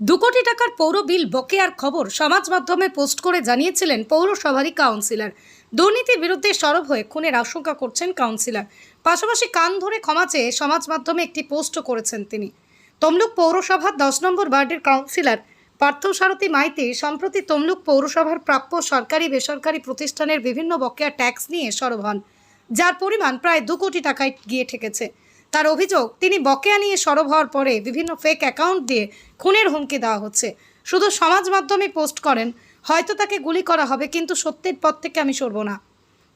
দু কোটি টাকার পৌর বিল বকেয়ার খবর সমাজ মাধ্যমে পোস্ট করে জানিয়েছিলেন পৌরসভারই কাউন্সিলর। দুর্নীতির বিরুদ্ধে সরব হয়ে খুনের আশঙ্কা করছেন কাউন্সিলর। পাশাপাশি কান ধরে ক্ষমা চেয়ে সমাজ মাধ্যমে একটি পোস্টও করেছেন তিনি। তমলুক পৌরসভার দশ নম্বর ওয়ার্ডের কাউন্সিলর পার্থসারথী মাইতি সম্প্রতি তমলুক পৌরসভার প্রাপ্য সরকারি বেসরকারি প্রতিষ্ঠানের বিভিন্ন বকেয়া ট্যাক্স নিয়ে সরব হন, যার পরিমাণ প্রায় দু কোটি টাকায় গিয়ে ঠেকেছে। তার অভিযোগ, তিনি বকেয়া নিয়ে সরব হওয়ার পরে বিভিন্ন ফেক অ্যাকাউন্ট দিয়ে খুনের হুমকি দেওয়া হচ্ছে। শুধু সমাজ মাধ্যমে পোস্ট করেন, হয়তো তাকে গুলি করা হবে, কিন্তু সত্যের পথ থেকে আমি সরব না।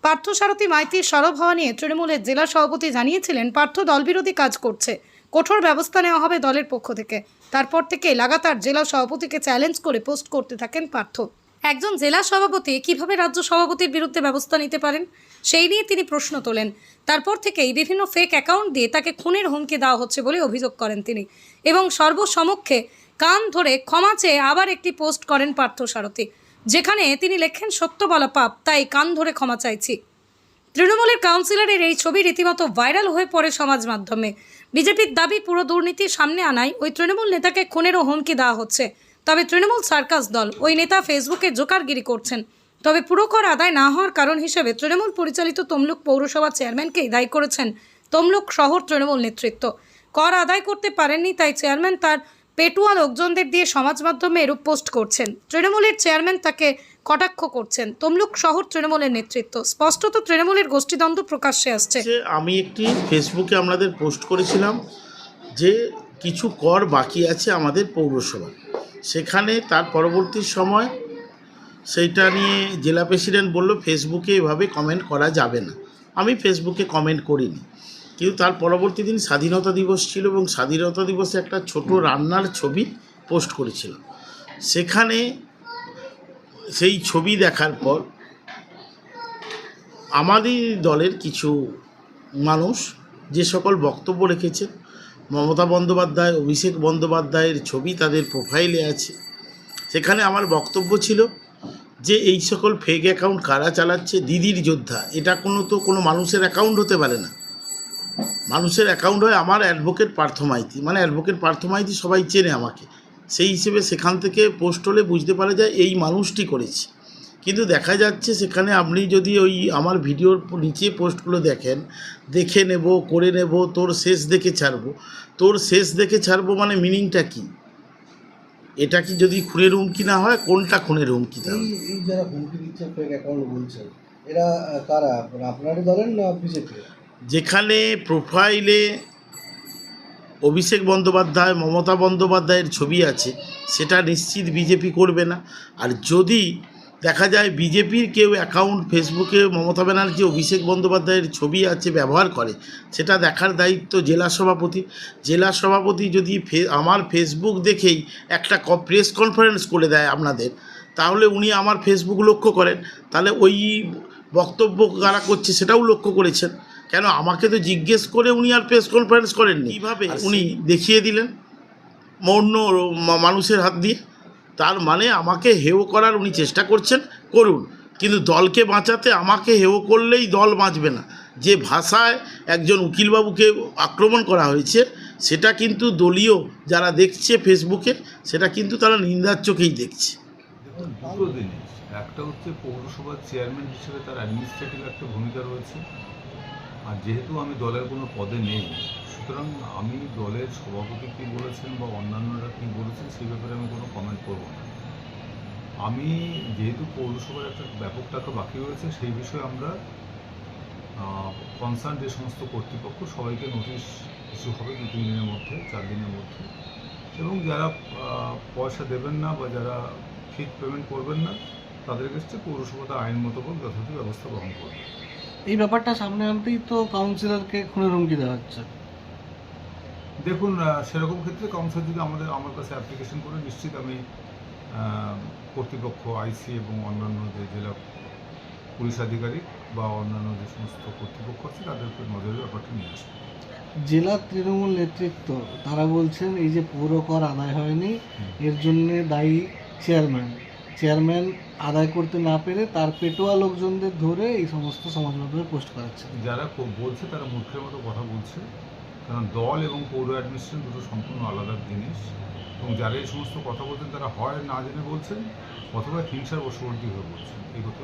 পার্থসারথী মাইতির সরব হওয়া নিয়ে তৃণমূলের জেলা সভাপতি জানিয়েছিলেন, পার্থ দলবিরোধী কাজ করছে। কঠোর ব্যবস্থা নেওয়া হবে দলের পক্ষ থেকে। তারপর থেকে লাগাতার জেলা সভাপতিকে চ্যালেঞ্জ করে পোস্ট করতে থাকেন পার্থ। একজন জেলা সভাপতি কীভাবে রাজ্য সভাপতির বিরুদ্ধে ব্যবস্থা নিতে পারেন? সেই নিয়ে তিনি প্রশ্ন তোলেন। তারপর থেকেই বিভিন্ন ফেক অ্যাকাউন্ট দিয়ে তাকে খুনের হুমকি দেওয়া হচ্ছে বলে অভিযোগ করেন তিনি এবং সর্বসমক্ষে কান ধরে ক্ষমা চেয়ে আবার একটি পোস্ট করেন পার্থ সারথী, যেখানে তিনি লেখেন, সত্য বলা পাপ, তাই কান ধরে ক্ষমা চাইছি। তৃণমূলের কাউন্সিলরের এই ছবি রীতিমতো ভাইরাল হয়ে পড়ে সমাজ মাধ্যমে। বিজেপির দাবি পুরো দুর্নীতি সামনে আনায় ওই তৃণমূল নেতাকে খুনেরও হুমকি দেওয়া হচ্ছে। তবে তৃণমূল সার্কাস দল ওই নেতা ফেসবুকে জোকারগিরি করছেন। তবে পুরো কর আদায় না হওয়ার কারণ হিসেবে তৃণমূল পরিচালিত তমলুক পৌরসভা চেয়ারম্যানকেই দায়ী করেছেন তমলুক শহর তৃণমূল নেতৃত্ব। কর আদায় করতে পারেননি তাই চেয়ারম্যান তার পেটুয়া লোকজনদের দিয়ে সমাজ মাধ্যমে এরূপ পোস্ট করছেন। তৃণমূলের চেয়ারম্যান তাকে কটাক্ষ করছেন। তমলুক শহর তৃণমূলের নেতৃত্ব। স্পষ্টত তৃণমূলের গোষ্ঠীদ্বন্দ্ব প্রকাশ্যে আসছে। আমি একটি ফেসবুকে আমাদের পোস্ট করেছিলাম যে কিছু কর বাকি আছে আমাদের পৌরসভা সেখানে তার পরবর্তী সময় সেইটা নিয়ে জেলা প্রেসিডেন্ট বলল, ফেসবুকে এভাবে কমেন্ট করা যাবে না। আমি ফেসবুকে কমেন্ট করিনি। কিন্তু তার পরবর্তী দিন স্বাধীনতা দিবস ছিল এবং স্বাধীনতা দিবসে একটা ছোট রান্নার ছবি পোস্ট করেছিলাম। সেখানে সেই ছবি দেখার পর আমাদের দলের কিছু মানুষ যে সকল বক্তব্য রেখেছে মমতা বন্দ্যোপাধ্যায়, অভিষেক বন্দ্যোপাধ্যায়ের ছবি তাদের প্রোফাইলে আছে। সেখানে আমার বক্তব্য ছিল যে এই সকল ফেক অ্যাকাউন্ট কারা চালাচ্ছে? দিদির যোদ্ধা। এটা কোনো তো কোনো মানুষের অ্যাকাউন্ট হতে পারে না। মানুষের অ্যাকাউন্ট হয় আমার অ্যাডভোকেট পার্থ মাইতি। মানে অ্যাডভোকেট পার্থমাইতি সবাই চেনে আমাকে। সেই হিসেবে সেখান থেকে পোস্ট হলে বুঝতে পারা যায় এই মানুষটি করেছে। কিন্তু দেখা যাচ্ছে সেখানে আপনি যদি ওই আমার ভিডিওর নিচে পোস্টগুলো দেখেন দেখে নেব করে নেব তোর শেষ দেখে ছাড়বো। তোর শেষ দেখে ছাড়বো মানে মিনিংটা কি? এটা কি যদি খুনের হুমকি না হয় কোনটা খুনের হুমকি এই এই যারা হুমকি দিচ্ছে ফেক অ্যাকাউন্ট বলছেন এরা কারা? আপনারই দলেন না বিজেপি যেখানে প্রোফাইলে অভিষেক বন্দ্যোপাধ্যায় মমতা বন্দ্যোপাধ্যায়ের ছবি আছে সেটা নিশ্চিত বিজেপি করবে না। আর যদি দেখা যায় বিজেপির কেউ অ্যাকাউন্ট ফেসবুকে মমতা ব্যানার্জি অভিষেক বন্দ্যোপাধ্যায়ের ছবি আছে ব্যবহার করে। সেটা দেখার দায়িত্ব জেলা সভাপতি। জেলা সভাপতি যদি ফে আমার ফেসবুক দেখেই একটা প্রেস কনফারেন্স করে দেয় আপনাদের তাহলে উনি আমার ফেসবুক লক্ষ্য করেন। তাহলে ওই বক্তব্য কারা করছে সেটাও লক্ষ্য করেছেন। কেন আমাকে তো জিজ্ঞেস করে উনি আর প্রেস কনফারেন্স করেননি। এইভাবে উনি দেখিয়ে দিলেন। অন্য মানুষের হাত দিয়ে। তার মানে আমাকে হেয় করার উনি চেষ্টা করছেন, করুন। কিন্তু দলকে বাঁচাতে আমাকে হেয় করলেই দল বাঁচবে না। যে ভাষায় একজন উকিলবাবুকে আক্রমণ করা হয়েছে, সেটা কিন্তু দলীয় যারা দেখছে ফেসবুকে, সেটা কিন্তু তারা নিন্দার চোখেই দেখছে। একটা হচ্ছে পৌরসভার চেয়ারম্যান হিসেবে তার অ্যাডমিনিস্ট্রেটিভ একটা ভূমিকা রয়েছে। আর যেহেতু আমি দলের কোনো পদে নেই, সুতরাং আমি দলের সভাপতি কী বলেছেন বা অন্যান্যরা কী বলেছেন সেই ব্যাপারে আমি কোনো কমেন্ট করব না। আমি যেহেতু পৌরসভার একটা ব্যাপক টাকা বাকি রয়েছে, সেই বিষয়ে আমরা কনসার্ন যে সমস্ত কর্তৃপক্ষ, সবাইকে নোটিশ ইস্যু হবে দু তিন দিনের মধ্যে, চার দিনের মধ্যে। এবং যারা পয়সা দেবেন না বা যারা ঠিক পেমেন্ট করবেন না, তাদের কাছে পৌরসভাতে আইন মোতাবেক যথাযথ ব্যবস্থা গ্রহণ করবে। এই ব্যাপারটা সামনে আনতেই তো কাউন্সিলরকে খুনের হুমকি দেওয়া হচ্ছে। দেখুন সেরকম ক্ষেত্রে কাউন্সিলর যদি আমাদের আমার কাছে অ্যাপ্লিকেশন করে নিশ্চিত আমি কর্তৃপক্ষ আইসি এবং অন্যান্য যে জেলা পুলিশ আধিকারিক বা অন্যান্য যে সমস্ত কর্তৃপক্ষ আছে তাদেরকে নজরে ব্যাপারটা নিয়ে আসব। জেলা তৃণমূল নেতৃত্ব তারা বলছেন এই যে পৌর কর আদায় হয়নি এর জন্য দায়ী চেয়ারম্যান চেয়ারম্যান আদায় করতে না পেরে তার পেটোয়া লোকজনদের ধরে এই সমস্ত সমাজ মাধ্যমে পোস্ট করাচ্ছে। যারা বলছে তারা মূর্খের মতো কথা বলছে, কারণ দল এবং পৌর অ্যাডমিনিস্ট্রেশন দুটো সম্পূর্ণ আলাদা জিনিস, এবং যারা এই সমস্ত কথা বলছেন তারা হয় না জেনে বলছেন, অথবা হিংসার বশবর্তী হয়ে বলছেন। এই কথা